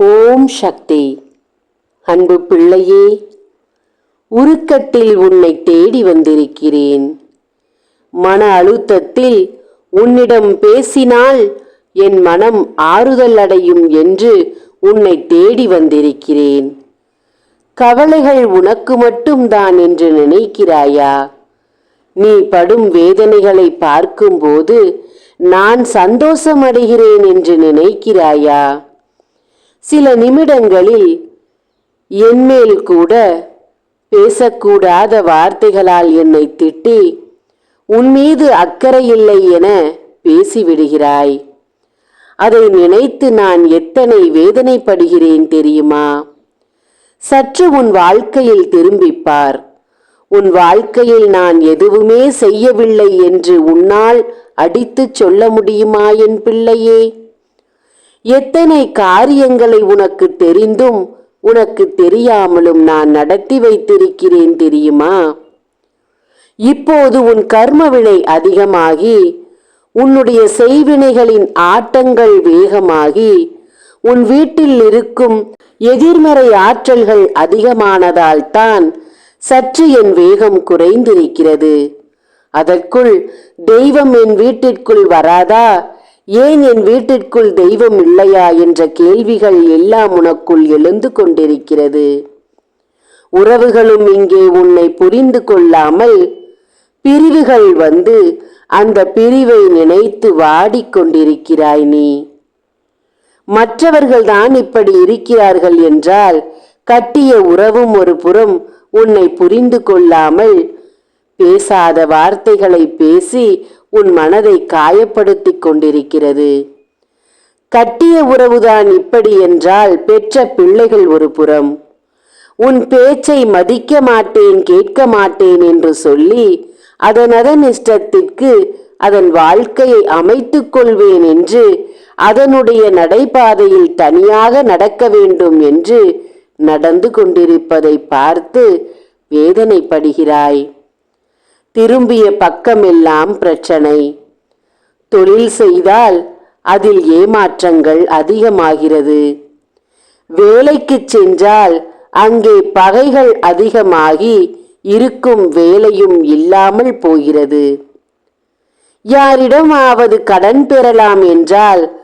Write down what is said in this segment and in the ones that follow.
ஓம் சக்தி. அன்பு பிள்ளையே உருக்கத்தில் உன்னை தேடி வந்திருக்கிறேன். மன அழுத்தத்தில் உன்னிடம் பேசினால் என் மனம் ஆறுதல் அடையும் என்று உன்னை தேடி வந்திருக்கிறேன். கவலைகள் உனக்கு மட்டும்தான் என்று நினைக்கிறாயா? நீ படும் வேதனைகளை பார்க்கும்போது நான் சந்தோஷமடைகிறேன் என்று நினைக்கிறாயா? சில நிமிடங்களில் என்மேல் கூட பேசக்கூடாத வார்த்தைகளால் என்னை திட்டி உன் மீது என பேசிவிடுகிறாய். அதை நினைத்து நான் எத்தனை வேதனைப்படுகிறேன் தெரியுமா? சற்று உன் வாழ்க்கையில் திரும்பிப்பார். உன் வாழ்க்கையில் நான் எதுவுமே செய்யவில்லை என்று உன்னால் அடித்துச் சொல்ல முடியுமா என் பிள்ளையே? எத்தனை காரியங்களை உனக்கு தெரிந்தும் உனக்கு தெரியாமலும் நான் நடத்தி வைத்திருக்கிறேன் தெரியுமா? இப்போது உன் கர்ம வினை அதிகமாகி உன்னுடைய செய்வினைகளின் ஆட்டங்கள் வேகமாகி உன் வீட்டில் இருக்கும் எதிர்மறை ஆற்றல்கள் அதிகமானதால் தான் சற்று என் வேகம் குறைந்திருக்கிறது. அதற்குள் தெய்வம் என் வீட்டிற்குள் வராதா? ஏன் என் வீட்டிற்குள் தெய்வம் இல்லையா என்ற கேள்விகள் எல்லாம் உனக்குள் எழுந்து கொண்டிருக்கிறது. உறவுகளும் இங்கே உன்னை புரிந்து கொள்ளாமல் பிரிவுகள் வந்து அந்த பிரிவை நினைத்து வாடிக்கொண்டிருக்கிறாய் நீ. மற்றவர்கள்தான் இப்படி இருக்கிறார்கள் என்றால் கட்டிய உறவும் ஒரு புறம் உன்னை புரிந்து கொள்ளாமல் பேசாத வார்த்தைகளை பேசி உன் மனதை காயப்படுத்திக் கொண்டிருக்கிறது. கட்டிய உறவுதான் இப்படி என்றால் பெற்ற பிள்ளைகள் ஒரு புறம். உன் பேச்சை மதிக்க மாட்டேன் கேட்க மாட்டேன் என்று சொல்லி அதன் அதன் இஷ்டத்திற்கு அதன் வாழ்க்கையை அமைத்துக் கொள்வேன் என்று அதனுடைய நடைபாதையில் தனியாக நடக்க வேண்டும் என்று நடந்து கொண்டிருப்பதை பார்த்து வேதனைப்படுகிறாய். திரும்பிய பக்கமெல்லாம் பிரச்சனை. தொழில் செய்தால் அதில் ஏமாற்றங்கள் அதிகமாகிறது. வேலைக்கு சென்றால் அங்கே பகைகள் அதிகமாகி இருக்கும் வேலையும் இல்லாமல் போகிறது. யாரிடமாவது கடன் பெறலாம் என்றால்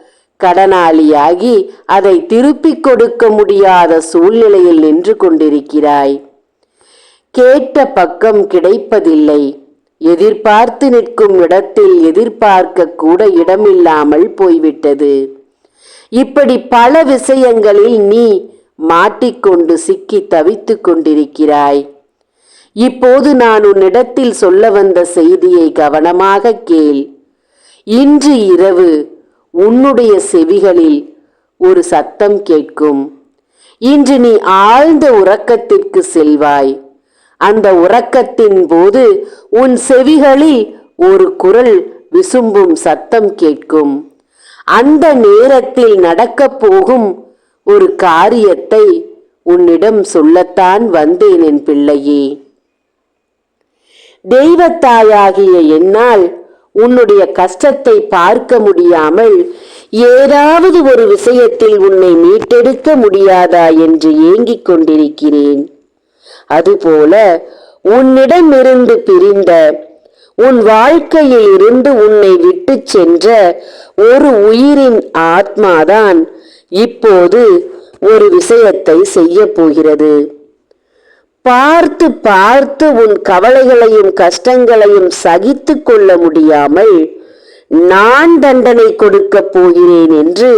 கடனாளியாகி அதை திருப்பிக் கொடுக்க முடியாத சூழ்நிலையில் நின்று கொண்டிருக்கிறாய். கேட்ட பக்கம் கிடைப்பதில்லை. எதிர்பார்த்து நிற்கும் இடத்தில் எதிர்பார்க்க கூட இடமில்லாமல் போய்விட்டது. இப்படி பல விஷயங்களில் நீ மாட்டிக்கொண்டு சிக்கி தவித்துக் கொண்டிருக்கிறாய். இப்போது நான் உன்னிடத்தில் சொல்ல வந்த செய்தியை கவனமாக கேள். இன்று இரவு உன்னுடைய செவிகளில் ஒரு சத்தம் கேட்கும். இன்று நீ ஆழ்ந்த உறக்கத்திற்கு செல்வாய். அந்த உறக்கத்தின் போது உன் செவிகளில் ஒரு குரல் விசும்பும் சத்தம் கேட்கும். அந்த நேரத்தில் நடக்கப் போகும் ஒரு காரியத்தை உன்னிடம் சொல்லத்தான் வந்தேன் என் பிள்ளையே. தெய்வத்தாயாகிய என்னால் உன்னுடைய கஷ்டத்தை பார்க்க முடியாமல் ஏதாவது ஒரு விஷயத்தில் உன்னை மீட்டெடுக்க முடியாதா என்று ஏங்கிக் கொண்டிருக்கிறேன். அதுபோல உன்னிடமிருந்து பிரிந்த உன் வாழ்க்கையில் இருந்து உன்னை விட்டுச் சென்ற ஒரு உயிரின் ஆத்மாதான் இப்போது ஒரு விஷயத்தை செய்ய போகிறது. பார்த்து பார்த்து உன் கவலைகளையும் கஷ்டங்களையும் சகித்து கொள்ள முடியாமல் நான் தண்டனை கொடுக்க போகிறேன் என்று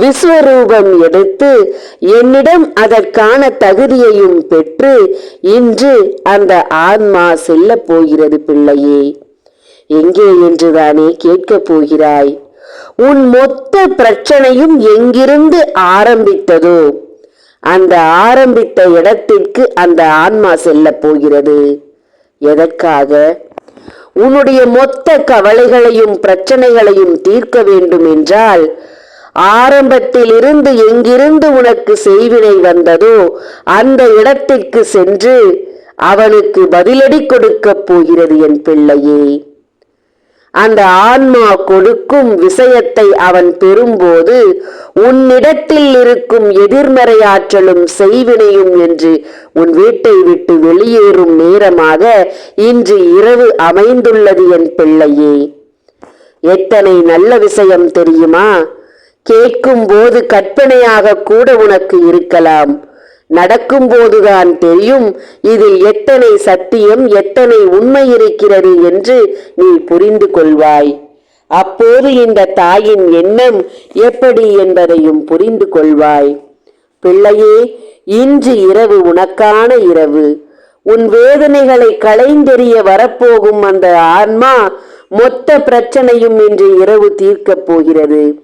விஸ்வரூபம் எடுத்து என்னிடம் அதற்கான தகுதியையும் பெற்று இன்று அந்த ஆன்மா செல்ல போகிறது பிள்ளையே. எங்கே என்றுதானே கேட்கப் போகிறாய். உன் மொத்த பிரச்சனையும் எங்கிருந்து ஆரம்பித்ததோ அந்த ஆரம்பித்த இடத்திற்கு அந்த ஆன்மா செல்ல போகிறது. எதற்காக? உன்னுடைய மொத்த கவலைகளையும் பிரச்சனைகளையும் தீர்க்க வேண்டும் என்றால் ஆரம்பத்தில் இருந்து எங்கிருந்து உனக்கு செய்வினை வந்ததோ அந்த இடத்திற்கு சென்று அவனுக்கு பதிலடி கொடுக்கப் போகிறது என் பிள்ளையே. அந்த ஆன்மா கொடுக்கும் விஷயத்தை அவன் பெறும்போது உன்னிடத்தில் இருக்கும் எதிர்மறையாற்றலும் செய்வினையும் என்று உன் வீட்டை விட்டு வெளியேறும் நேரமாக இன்று இரவு அமைந்துள்ளது என் பிள்ளையே. எத்தனை நல்ல விஷயம் தெரியுமா? கேட்கும் போது கற்பனையாக கூட உனக்கு இருக்கலாம். நடக்கும் போதுதான் தெரியும். இதில் எத்தனை சத்தியம் எத்தனை உண்மை இருக்கிறது என்று நீ புரிந்து கொள்வாய். அப்போது இந்த தாயின் எண்ணம் எப்படி என்பதையும் புரிந்து கொள்வாய். பிள்ளையே இன்று இரவு உனக்கான இரவு. உன் வேதனைகளை களைந்தெறிய வரப்போகும் அந்த ஆன்மா மொத்த பிரச்சனையும் இன்று இரவு தீர்க்கப் போகிறது.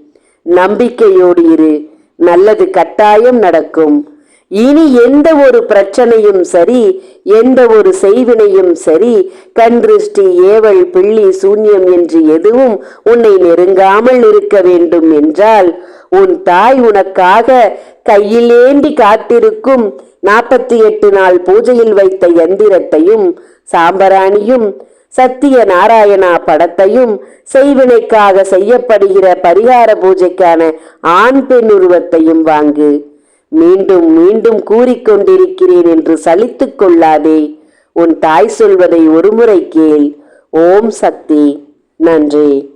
நம்பிக்கையோடு இரு. நல்லது கட்டாயம் நடக்கும். இனி எந்த ஒரு பிரச்சனையும் சரி எந்த ஒரு செய்வினையும் சரி கண்திருஷ்டி ஏவல் பிள்ளி சூன்யம் என்று எதுவும் உன்னை நெருங்காமல் இருக்க வேண்டும் என்றால் உன் தாய் உனக்காக கையிலேந்தி காத்திருக்கும் நாற்பத்தி எட்டு நாள் பூஜையில் வைத்த எந்திரத்தையும் சாம்பராணியும் சத்திய நாராயணா படத்தையும் செய்வினைக்காக செய்யப்படுகிற பரிகார பூஜைக்கான ஆண் பெண் உருவத்தையும் வாங்கு. மீண்டும் மீண்டும் கூறிக்கொண்டிருக்கிறேன் என்று சலித்து கொள்ளாதே. உன் தாய் சொல்வதை ஒருமுறை கேள். ஓம் சக்தி. நன்றி.